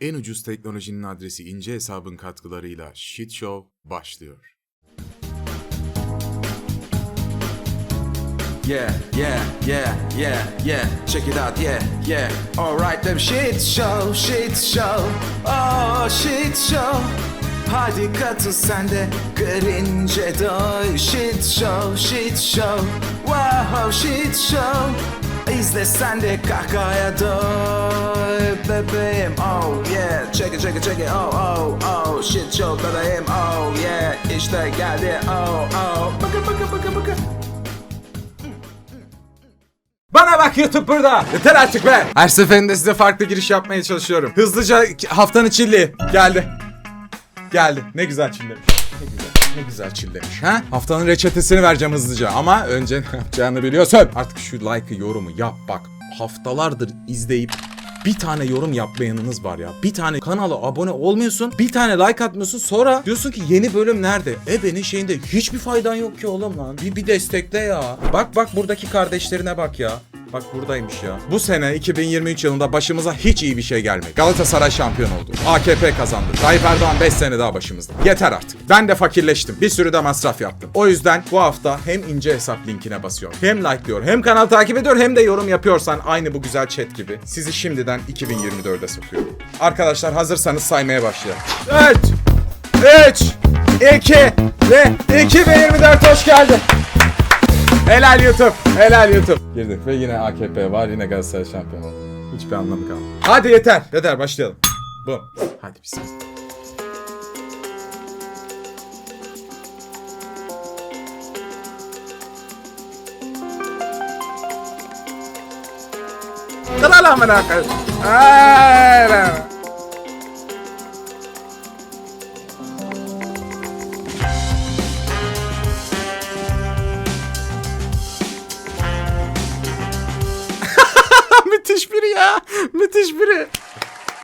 En ucuz teknolojinin adresi ince hesabın katkılarıyla Shit Show başlıyor. Yeah, yeah, yeah, yeah, yeah. Check it out, yeah, yeah. Alright, them shit show, shit show. Oh, shit show. Hadi katıl sen de grince doy. Shit show, shit show. Wow, shit show. İzle sen de kahkahaya doy bebeğim oh yeah Check it check it check it oh oh oh Shit show bebeğim oh yeah İşte geldi oh oh Bakın bakın bakın bakın Bana bak YouTube burada. Yeter artık be. Her seferinde size farklı giriş yapmaya çalışıyorum. Hızlıca haftanın çilli. Geldi. Geldi. Ne güzel çillemiş. Ne güzel. Çillemiş. Ha? Haftanın reçetesini vereceğim hızlıca. Ama önce ne yapacağını biliyorsun. Artık şu like'ı yorumu yap bak. Haftalardır izleyip bir tane yorum yapmayanınız var ya. Bir tane kanala abone olmuyorsun. Bir tane like atmıyorsun. Sonra diyorsun ki yeni bölüm nerede? E benim şeyinde hiçbir faydan yok ki oğlum lan. Bir, bir destekle ya. Bak bak buradaki kardeşlerine bak ya. Bak buradaymış ya. Bu sene 2023 yılında başımıza hiç iyi bir şey gelmedi. Galatasaray şampiyon oldu. AKP kazandı. Tayyip Erdoğan 5 sene daha başımızda. Yeter artık. Ben de fakirleştim. Bir sürü de masraf yaptım. O yüzden bu hafta hem ince hesap linkine basıyor. Hem like diyor. Hem kanal takip ediyor. Hem de yorum yapıyorsan aynı bu güzel chat gibi. Sizi şimdiden 2024'e sokuyorum. Arkadaşlar hazırsanız saymaya başlayalım. 3 3 2 ve 2024 hoş geldin. Helal YouTube. Helal YouTube. Girdik ve yine AKP var. Yine Galatasaray şampiyon oldu. Hiçbir anlamı kalmadı. Hadi yeter. Yeter başlayalım. Bu. Hadi bismillah. Kral amına koyayım. Aynen.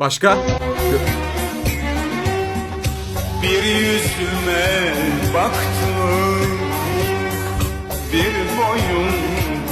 Başka? Bir yüzüme baktım Bir boyun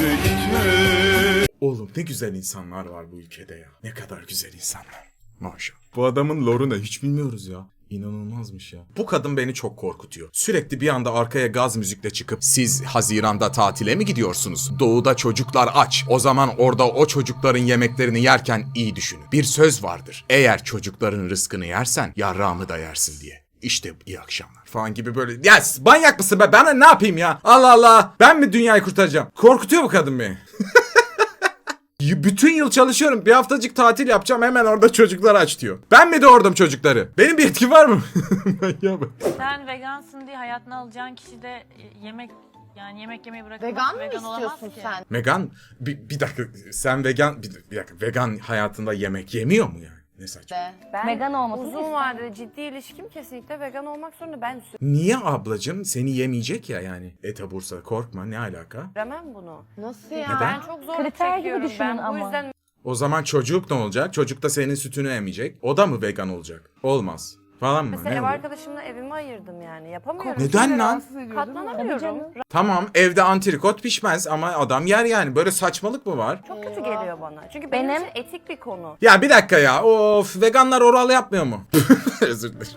büktü Oğlum ne güzel insanlar var bu ülkede ya. Ne kadar güzel insanlar. Maşallah. Bu adamın lore'unu hiç bilmiyoruz ya. İnanılmazmış ya. Bu kadın beni çok korkutuyor. Sürekli bir anda arkaya gaz müzikle çıkıp siz Haziran'da tatile mi gidiyorsunuz? Doğuda çocuklar aç. O zaman orada o çocukların yemeklerini yerken iyi düşünün. Bir söz vardır. Eğer çocukların rızkını yersen yarrağımı da yersin diye. İşte iyi akşamlar falan gibi böyle. Ya manyak mısın be? Ben ne yapayım ya? Allah Allah. Ben mi dünyayı kurtaracağım? Korkutuyor bu kadın beni. Bütün yıl çalışıyorum. Bir haftacık tatil yapacağım. Hemen orada çocuklar aç diyor. Ben mi doğurdum çocukları? Benim bir etkim var mı? Manyağa bak. Sen vegansın diye hayatına alacağın kişi de yemek yani yemek yemeyi bırakıp Vegan mı vegan olamaz istiyorsun ki. sen? Megan bir, bir dakika sen vegan bir, bir dakika vegan hayatında yemek yemiyor mu yani? Ne saçma. Ben Vegan olmasını uzun isterim. vadeli ciddi ilişkim kesinlikle vegan olmak zorunda. Ben Niye ablacım seni yemeyecek ya yani? Ete bursa korkma ne alaka? süremem bunu. Nasıl ya? Neden? Ben çok zor Kriter gibi çekiyorum. düşünün Ben bu ama. yüzden O zaman çocuk ne olacak? Çocuk da senin sütünü emecek. O da mı vegan olacak? Olmaz. Falan mı? mesela Ne ev arkadaşımla evimi ayırdım yani. Yapamıyorum. Neden lan? Katlanamıyorum. Tamam evde antrikot pişmez ama adam yer yani. Böyle saçmalık mı var? Çok kötü geliyor bana. Çünkü benim, Benim- için etik bir konu. Ya bir dakika ya. Of veganlar oral yapmıyor mu? Özür dilerim.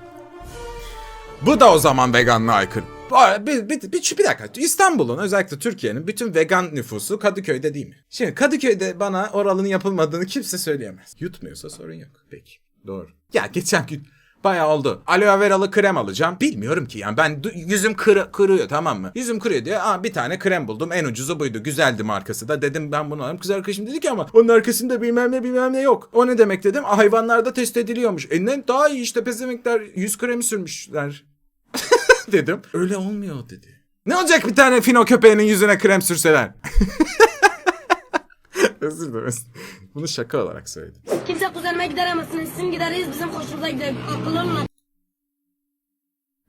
Bu da o zaman veganlığa aykırı. Bu- Bir, bir, bir, bir dakika. İstanbul'un özellikle Türkiye'nin bütün vegan nüfusu Kadıköy'de değil mi? Şimdi Kadıköy'de bana oralın yapılmadığını kimse söyleyemez. Yutmuyorsa sorun yok. Peki. Doğru. Ya geçen gün bayağı oldu. Aloe veralı krem alacağım. Bilmiyorum ki yani ben yüzüm kırı, kırıyor tamam mı? Yüzüm kırıyor diye aa, bir tane krem buldum. En ucuzu buydu. Güzeldi markası da. Dedim ben bunu alayım. Kız arkadaşım dedi ki ama onun arkasında bilmem ne bilmem ne yok. O ne demek dedim. "Aa, Hayvanlarda test ediliyormuş. E ne daha iyi işte pezemekler yüz kremi sürmüşler. dedim. Öyle olmuyor dedi. Ne olacak bir tane fino köpeğinin yüzüne krem sürseler? Özür dilerim. Bunu şaka olarak söyledim. Kimse kuzenime gideremezsiniz. Sizin gideriz bizim hoşumuza gider. Akıllı olun.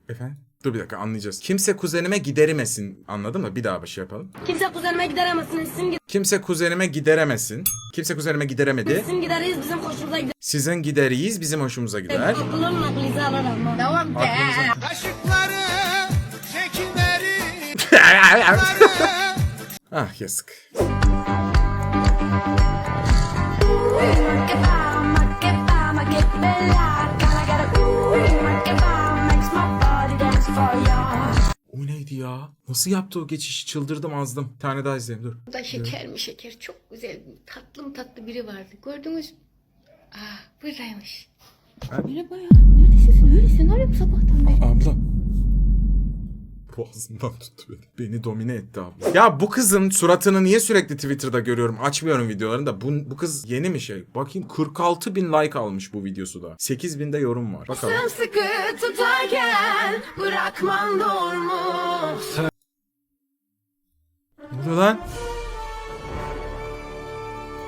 Efendim? Dur bir dakika anlayacağız. Kimse kuzenime gideremesin. Anladın mı? Bir daha bir şey yapalım. Kimse kuzenime gideremezsiniz. Sizin, Kimse kuzenime gideremesin. Kimse kuzenime gideremedi. sizin gideriz bizim hoşumuza gider. Sizin gideriyiz bizim hoşumuza gider. Akıllı olun aklınızı alırım. Kaşıkları, şekilleri ah yazık. O neydi ya? Nasıl yaptı o geçişi? Çıldırdım azdım. Bir tane daha izleyelim dur. Burada şeker mi şeker çok güzel tatlı mı tatlı biri vardı gördünüz mü? Aa buradaymış. Merhaba ya neredesin öylesin arıyorum sabahtan beri. Abla. Boğazından tuttu beni. Beni domine etti abla. Ya bu kızın suratını niye sürekli Twitter'da görüyorum? Açmıyorum videolarını da. Bu, bu kız yeni mi şey? Bakayım 46 bin like almış bu videosu da. 8 binde yorum var. Bakalım. Sıkı tutarken bırakman doğru mu? Ne oluyor lan?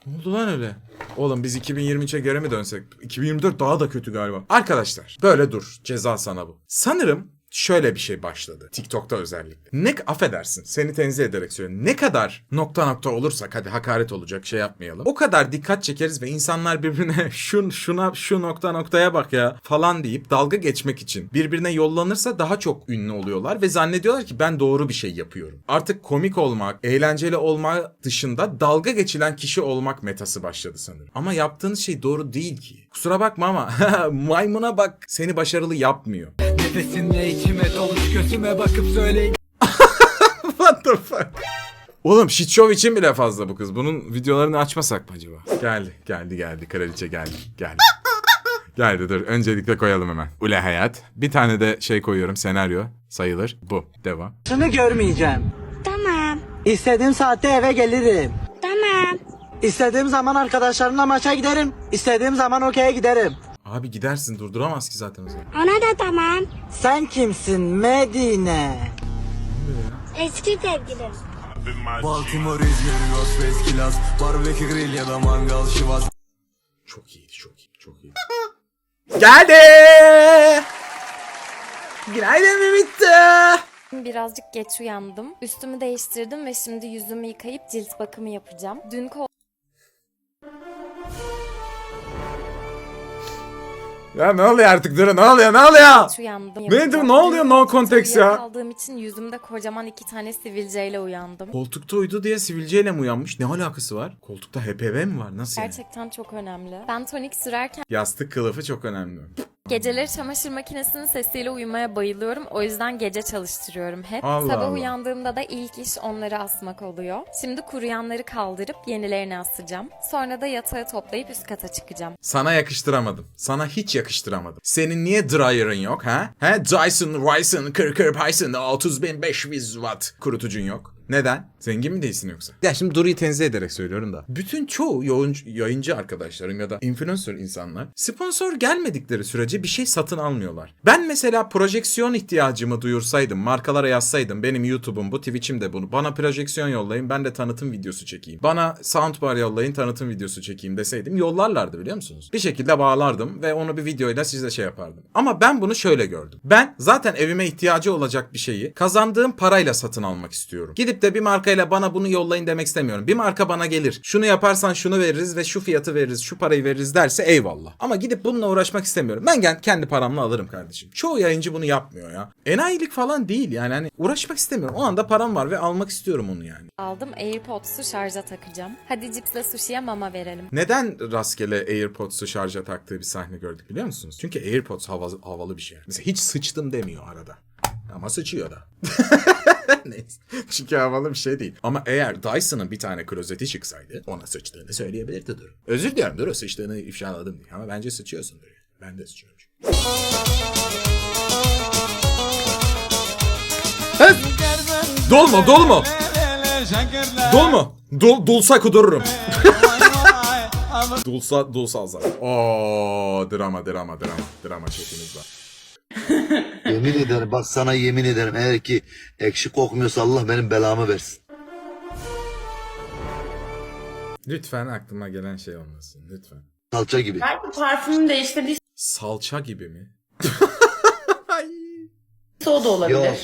Ne oldu lan öyle? Oğlum biz 2023'e göre mi dönsek? 2024 daha da kötü galiba. Arkadaşlar böyle dur. Ceza sana bu. Sanırım şöyle bir şey başladı. TikTok'ta özellikle. Ne affedersin seni tenzih ederek söylüyorum. Ne kadar nokta nokta olursak hadi hakaret olacak şey yapmayalım. O kadar dikkat çekeriz ve insanlar birbirine şun şuna şu nokta noktaya bak ya falan deyip dalga geçmek için birbirine yollanırsa daha çok ünlü oluyorlar ve zannediyorlar ki ben doğru bir şey yapıyorum. Artık komik olmak, eğlenceli olmak dışında dalga geçilen kişi olmak metası başladı sanırım. Ama yaptığınız şey doğru değil ki. Kusura bakma ama maymuna bak seni başarılı yapmıyor. Nefesinle içime doluş gözüme bakıp söyleyin What the fuck? Oğlum shit show için bile fazla bu kız. Bunun videolarını açmasak mı acaba? Geldi, geldi, geldi. Kraliçe geldi, geldi. geldi dur. Öncelikle koyalım hemen. Ule hayat. Bir tane de şey koyuyorum. Senaryo sayılır. Bu. Devam. Şunu görmeyeceğim. Tamam, İstediğim saatte eve gelirim. tamam. İstediğim zaman arkadaşlarımla maça giderim. İstediğim zaman okey'e giderim. Abi gidersin durduramaz ki zaten o zaman. Ona da tamam. Sen kimsin Medine? Eski sevgilim. Baltimore, İzmir, Los Veskilas Barbekü grill ya da mangal şivas Çok iyiydi, çok iyi, çok iyi. Geldi! Günaydın Mimitta! Birazcık geç uyandım. Üstümü değiştirdim ve şimdi yüzümü yıkayıp cilt bakımı yapacağım. Dün Ya ne oluyor artık durun ne oluyor ne oluyor? geç uyandım. Nedir, ne oluyor no context ya? Kaldığım için yüzümde kocaman iki tane sivilceyle uyandım. Koltukta uyudu diye sivilceyle mi uyanmış? Ne alakası var? Koltukta HPV mi var? Nasıl yani? Gerçekten çok önemli. Ben tonik sürerken Yastık kılıfı çok önemli. Geceleri çamaşır makinesinin sesiyle uyumaya bayılıyorum. O yüzden gece çalıştırıyorum hep. Allah Sabah Allah. uyandığımda da ilk iş onları asmak oluyor. Şimdi kuruyanları kaldırıp yenilerini asacağım. Sonra da yatağı toplayıp üst kata çıkacağım. Sana yakıştıramadım. Sana hiç yakıştıramadım. Senin niye dryer'ın yok ha? He? Dyson, Ryson, kır kır Python, 30500 watt kurutucun yok. Neden? Zengin mi değilsin yoksa? Ya şimdi Duru'yu tenzih ederek söylüyorum da. Bütün çoğu yayıncı, yayıncı arkadaşlarım ya da influencer insanlar sponsor gelmedikleri sürece bir şey satın almıyorlar. Ben mesela projeksiyon ihtiyacımı duyursaydım, markalara yazsaydım benim YouTube'um bu, Twitch'im de bunu. Bana projeksiyon yollayın, ben de tanıtım videosu çekeyim. Bana soundbar yollayın, tanıtım videosu çekeyim deseydim yollarlardı biliyor musunuz? Bir şekilde bağlardım ve onu bir videoyla size şey yapardım. Ama ben bunu şöyle gördüm. Ben zaten evime ihtiyacı olacak bir şeyi kazandığım parayla satın almak istiyorum. Gidip de bir markayla bana bunu yollayın demek istemiyorum. Bir marka bana gelir. Şunu yaparsan şunu veririz ve şu fiyatı veririz, şu parayı veririz derse eyvallah. Ama gidip bununla uğraşmak istemiyorum. Ben kendi paramla alırım kardeşim. Çoğu yayıncı bunu yapmıyor ya. Enayilik falan değil yani hani uğraşmak istemiyorum. O anda param var ve almak istiyorum onu yani. Aldım AirPods'u şarja takacağım. Hadi cipsle sushi'ye mama verelim. Neden rastgele AirPods'u şarja taktığı bir sahne gördük biliyor musunuz? Çünkü AirPods havalı, havalı bir şey. Mesela hiç sıçtım demiyor arada. Ama sıçıyor da. Neyse. Çünkü havalı bir şey değil. Ama eğer Dyson'ın bir tane klozeti çıksaydı ona sıçtığını söyleyebilirdi Duru. Özür dilerim Duru sıçtığını ifşaladım diye. Ama bence sıçıyorsun Duru. Ben de sıçıyorum. Evet. Dolma dolma. Dolma. Dol, dolsa kudururum. Dulsa, dulsa azar. Oo, drama, drama, drama. Drama çekimiz var. Yemin ederim bak sana yemin ederim eğer ki ekşi kokmuyorsa Allah benim belamı versin. Lütfen aklıma gelen şey olmasın. Lütfen. Salça gibi. Belki parfümü değiştirdiyse Salça gibi mi? o da Yok.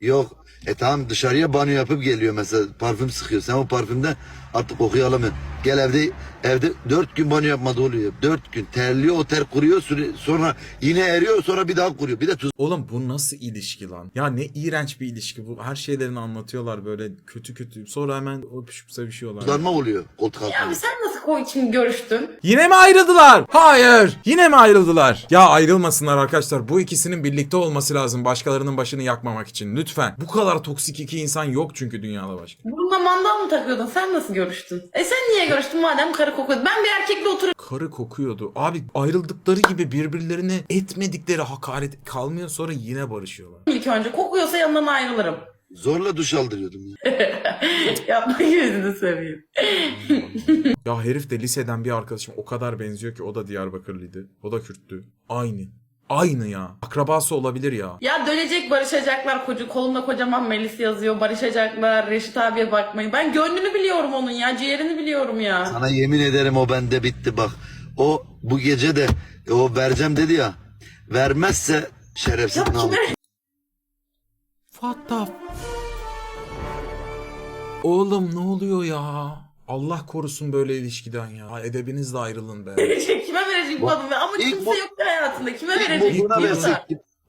Yok. E tamam dışarıya banyo yapıp geliyor mesela parfüm sıkıyor. Sen o parfümden Artık kokuyu. Gel evde evde dört gün banyo yapmadı oluyor. Dört gün terliyor o ter kuruyor süre- sonra yine eriyor sonra bir daha kuruyor. Bir de tuz Oğlum bu nasıl ilişki lan? Ya ne iğrenç bir ilişki bu. Her şeylerini anlatıyorlar böyle kötü kötü. Sonra hemen öpüşüp sevişiyorlar. tuzlanma oluyor koltuk altında. sen nasıl koy için görüştün? Yine mi ayrıldılar? Hayır. Yine mi ayrıldılar? Ya ayrılmasınlar arkadaşlar. Bu ikisinin birlikte olması lazım başkalarının başını yakmamak için. Lütfen. Bu kadar toksik iki insan yok çünkü dünyada başka. Burnuna mandal mı takıyordun? Sen nasıl görüştün? E sen niye görüştün madem karı kokuyordu? Ben bir erkekle oturup Karı kokuyordu. Abi ayrıldıkları gibi birbirlerine etmedikleri hakaret kalmıyor sonra yine barışıyorlar. ilk önce. Kokuyorsa yanından ayrılırım. Zorla duş aldırıyordum ya. Yapma yüzünü seveyim. Ya herif de liseden bir arkadaşım o kadar benziyor ki o da Diyarbakırlıydı. O da Kürttü. Aynı. Aynı ya. Akrabası olabilir ya. Ya dönecek barışacaklar koca kolumda kocaman Melis yazıyor barışacaklar Reşit abiye bakmayın. Ben gönlünü biliyorum onun ya ciğerini biliyorum ya. Sana yemin ederim o bende bitti bak. O bu gece de e, o vereceğim dedi ya. Vermezse şerefsiz kime What the... Oğlum ne oluyor ya? Allah korusun böyle ilişkiden ya. Edebinizle ayrılın be. verecek kime verecek bu adamı ama kimse yok ki hayatında kime verecek buna versek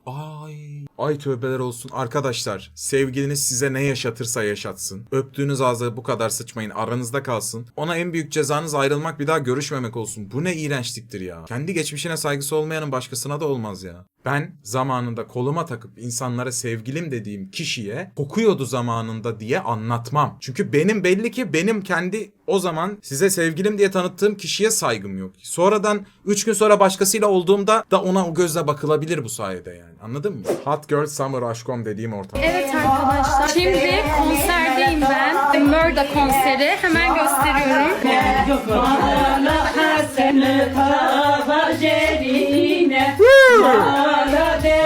Ay. Ay tövbeler olsun. Arkadaşlar sevgiliniz size ne yaşatırsa yaşatsın. Öptüğünüz ağza bu kadar sıçmayın. Aranızda kalsın. Ona en büyük cezanız ayrılmak bir daha görüşmemek olsun. Bu ne iğrençliktir ya. Kendi geçmişine saygısı olmayanın başkasına da olmaz ya. Ben zamanında koluma takıp insanlara sevgilim dediğim kişiye kokuyordu zamanında diye anlatmam. Çünkü benim belli ki benim kendi o zaman size sevgilim diye tanıttığım kişiye saygım yok. Sonradan 3 gün sonra başkasıyla olduğumda da ona o gözle bakılabilir bu sayede yani. Anladın mı? Hot Girl Summer Aşkom dediğim ortam. Evet arkadaşlar. Şimdi konserdeyim ben. The Murda konseri. Hemen gösteriyorum. Slay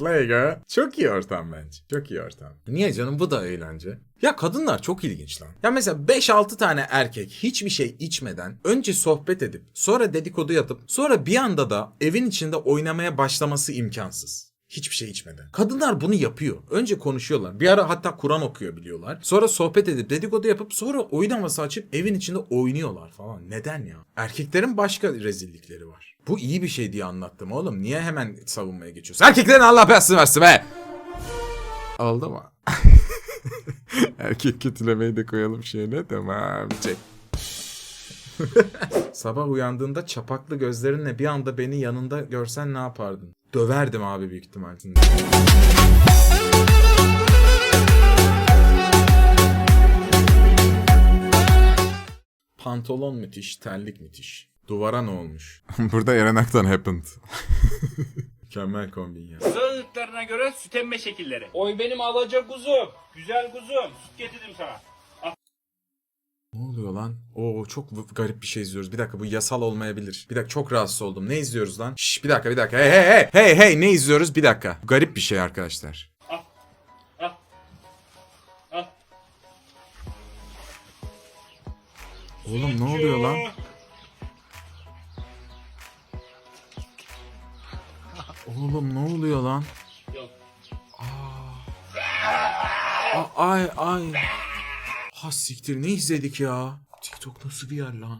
girl. Çok iyi ortam bence. Çok iyi ortam. Niye canım bu da eğlence. Ya kadınlar çok ilginç lan. Ya mesela 5-6 tane erkek hiçbir şey içmeden önce sohbet edip sonra dedikodu yatıp sonra bir anda da evin içinde oynamaya başlaması imkansız. Hiçbir şey içmeden. Kadınlar bunu yapıyor. Önce konuşuyorlar. Bir ara hatta Kur'an okuyor biliyorlar. Sonra sohbet edip dedikodu yapıp sonra oyun havası açıp evin içinde oynuyorlar falan. Neden ya? Erkeklerin başka rezillikleri var. Bu iyi bir şey diye anlattım oğlum. Niye hemen savunmaya geçiyorsun? Erkeklerin Allah belasını versin be! Oldu mu? Erkek kötülemeyi de koyalım şöyle tamam. Çek. Sabah uyandığında çapaklı gözlerinle bir anda beni yanında görsen ne yapardın? Döverdim abi büyük ihtimal. Pantolon müthiş, terlik müthiş. Duvara ne olmuş? Burada Eren Aktan happened. Mükemmel kombin ya. Sığlıklarına göre süt emme şekilleri. Oy benim alaca kuzum. Güzel kuzum. Süt getirdim sana. Ne oluyor lan? Oo çok garip bir şey izliyoruz. Bir dakika bu yasal olmayabilir. Bir dakika çok rahatsız oldum. Ne izliyoruz lan? Şş, bir dakika bir dakika. Hey hey hey hey hey ne izliyoruz? Bir dakika. Garip bir şey arkadaşlar. Oğlum ne oluyor lan? Oğlum ne oluyor lan? Yok. Aa, ay ay. Ha siktir ne izledik ya? TikTok nasıl bir yer lan?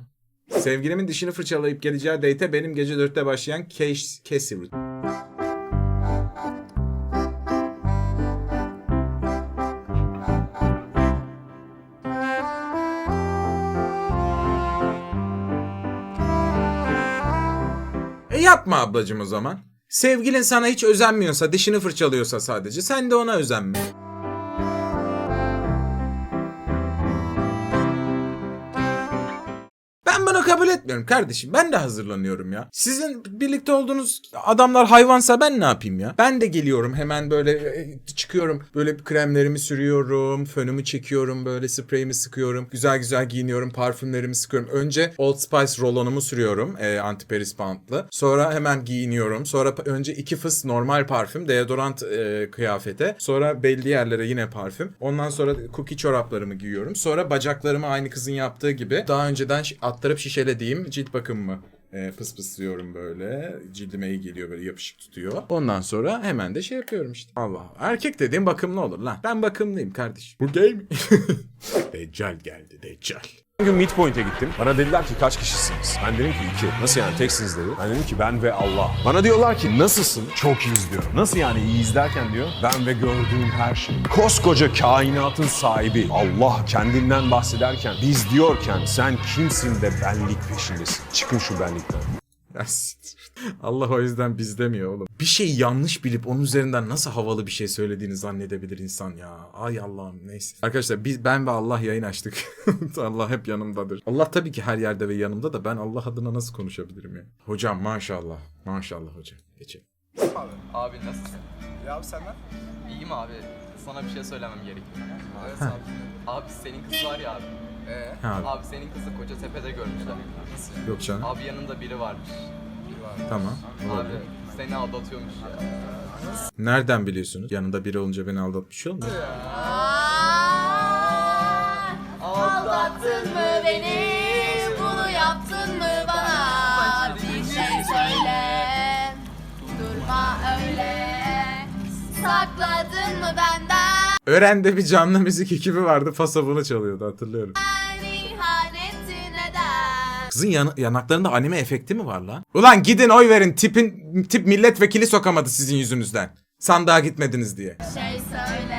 Sevgilimin dişini fırçalayıp geleceği date'e benim gece 4'te başlayan Case Casey E yapma ablacım o zaman. Sevgilin sana hiç özenmiyorsa, dişini fırçalıyorsa sadece sen de ona özenme. Etmiyorum kardeşim. Ben de hazırlanıyorum ya. Sizin birlikte olduğunuz adamlar hayvansa ben ne yapayım ya? Ben de geliyorum hemen böyle e, çıkıyorum. Böyle kremlerimi sürüyorum. Fönümü çekiyorum. Böyle spreyimi sıkıyorum. Güzel güzel giyiniyorum. Parfümlerimi sıkıyorum. Önce Old Spice rolonumu sürüyorum. E, antiperspirantlı. Sonra hemen giyiniyorum. Sonra önce iki fıs normal parfüm. Deodorant e, kıyafete. Sonra belli yerlere yine parfüm. Ondan sonra cookie çoraplarımı giyiyorum. Sonra bacaklarımı aynı kızın yaptığı gibi daha önceden şi- attırıp şişelediğim cilt bakımımı e, fıspıslıyorum böyle. Cildime iyi geliyor böyle yapışık tutuyor. Ondan sonra hemen de şey yapıyorum işte. Allah. Erkek dediğim bakımlı olur lan. Ben bakımlıyım kardeşim. Bu gay mi? Deccal geldi Deccal. Bir gün Midpoint'e gittim. Bana dediler ki kaç kişisiniz? Ben dedim ki iki. Nasıl yani teksiniz dedi. Ben dedim ki ben ve Allah. Bana diyorlar ki nasılsın? Çok iyiyiz diyorum. Nasıl yani iyiyiz derken diyor. Ben ve gördüğüm her şey. Koskoca kainatın sahibi Allah kendinden bahsederken biz diyorken sen kimsin de benlik peşindesin. Çıkın şu benlikten. Allah o yüzden biz demiyor oğlum. Bir şeyi yanlış bilip onun üzerinden nasıl havalı bir şey söylediğini zannedebilir insan ya. Ay Allah'ım neyse. Arkadaşlar biz ben ve Allah yayın açtık. Allah hep yanımdadır. Allah tabii ki her yerde ve yanımda da ben Allah adına nasıl konuşabilirim ya? Hocam maşallah. Maşallah hocam. Geçelim. Abi nasılsın? Ya abi senden? İyiyim abi. Sana bir şey söylemem gerekiyor. Evet abi. Abi senin kız var ya abi. Ee? Ha. Abi senin kızı Kocatepe'de görmüşler. Nasıl? Yok canım. Abi yanında biri varmış. Tamam. Abi olabilir. seni aldatıyormuş ya. Nereden biliyorsunuz? Yanında biri olunca beni aldatmış olmuyor. Aldattın mı beni? Bunu yaptın mı bana? Bir şey söyle. Durma öyle. Sakladın mı benden? Ören'de bir canlı müzik ekibi vardı. Faso bunu çalıyordu hatırlıyorum. Kızın yan- yanaklarında anime efekti mi var lan? Ulan gidin oy verin. Tipin tip milletvekili sokamadı sizin yüzünüzden. Sandığa gitmediniz diye. Şey söyle.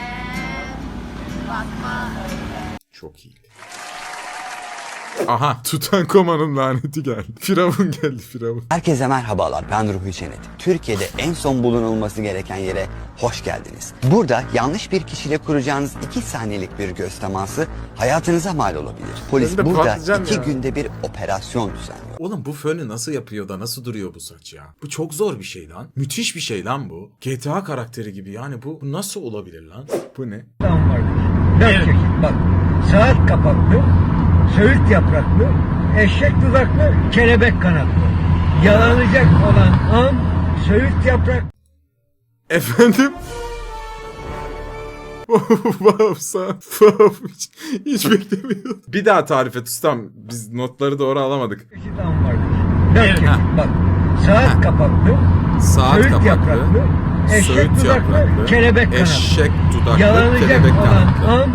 Bakma öyle. Çok iyi. Aha Tutankamon'un laneti geldi. Firavun geldi Firavun. Herkese merhabalar ben Ruhi Çenet. Türkiye'de en son bulunulması gereken yere hoş geldiniz. Burada yanlış bir kişiyle kuracağınız 2 saniyelik bir göz teması hayatınıza mal olabilir. Polis Ben de burada patlayacağım 2 ya. günde bir operasyon düzenliyor. Oğlum bu fönü nasıl yapıyor da nasıl duruyor bu saç ya? Bu çok zor bir şey lan. Müthiş bir şey lan bu. GTA karakteri gibi yani bu, bu nasıl olabilir lan? Bu ne? Evet. Bak saat kapaklı, söğüt yapraklı, eşek dudaklı, kelebek kanatlı. Yalanacak olan an söğüt yaprak Efendim? wow, sağ, wow, hiç, hiç beklemiyordum. Bir daha tarif et ustam. Biz notları doğru alamadık. çeşidan vardır. Dört çeşit bak. Saat kapaklı, Saat söğüt kapaklı, yapraklı, eşek söğüt dudaklı, yapraklı, kelebek kanatlı. eşek dudaklı, Yalanacak kelebek olan kanatlı. an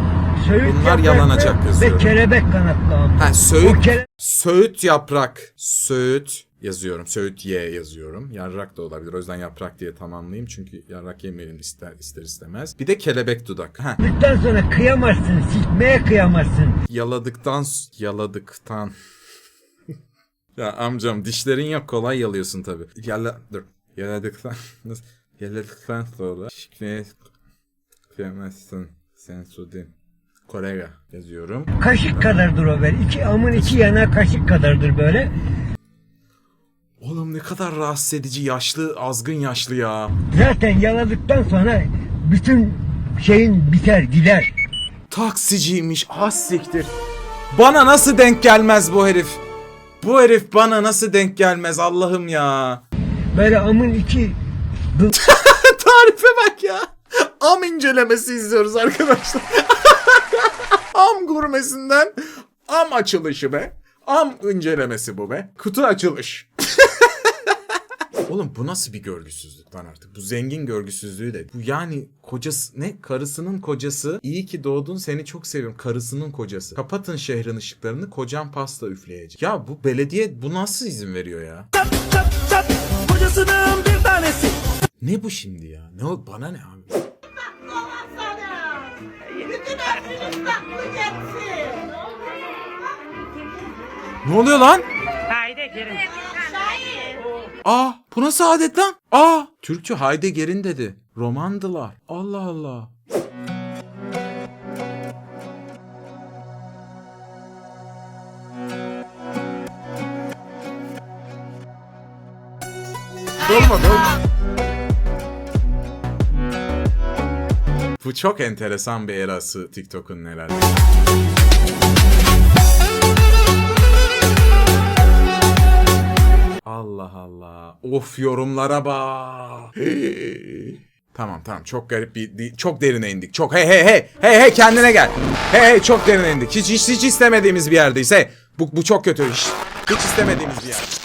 söğüt Bunlar yalanacak yazıyor. ve kelebek kanatlı an. Ha söğüt, kele- söğüt yaprak, söğüt yazıyorum. Söğüt ye yazıyorum. Yarrak da olabilir. O yüzden yaprak diye tamamlayayım. Çünkü yarrak yemeyelim ister, ister istemez. Bir de kelebek dudak. Ha. Yaladıktan sonra kıyamazsın, sikmeye kıyamazsın. Yaladıktan yaladıktan. ya amcam dişlerin yok kolay yalıyorsun tabi. Yala dur. Yaladıktan? Yaladıktan sonra şikmeye kıyamazsın. Sen sudin. Kolega yazıyorum. Kaşık kadardır o böyle. İki amın iki yana kaşık kadardır böyle. Oğlum ne kadar rahatsız edici yaşlı azgın yaşlı ya. Zaten yaladıktan sonra bütün şeyin biter gider. Taksiciymiş az siktir. Bana nasıl denk gelmez bu herif? Bu herif bana nasıl denk gelmez Allah'ım ya. Böyle amın iki Tarife bak ya. Am incelemesi izliyoruz arkadaşlar. am gurmesinden am açılışı be. Am incelemesi bu be. Kutu açılış. Oğlum bu nasıl bir görgüsüzlük lan artık? Bu zengin görgüsüzlüğü de. Bu yani kocası ne? Karısının kocası. İyi ki doğdun seni çok seviyorum. Karısının kocası. Kapatın şehrin ışıklarını kocam pasta üfleyecek. Ya bu belediye bu nasıl izin veriyor ya? kocasının bir tanesi. Ne bu şimdi ya? Ne o bana ne abi? Ne oluyor lan? Aa bu nasıl adet lan? Aa Türkçü hayde gerin dedi. Romandılar. Allah Allah. Dolma dolma. Bu çok enteresan bir erası TikTok'un herhalde. Allah Allah. Of yorumlara bak. tamam tamam çok garip bir çok derine indik. Çok hey hey hey hey hey kendine gel. Hey hey çok derine indik. Hiç hiç, hiç istemediğimiz bir yerdeyiz. Hey bu bu çok kötü iş. Hiç istemediğimiz bir yer.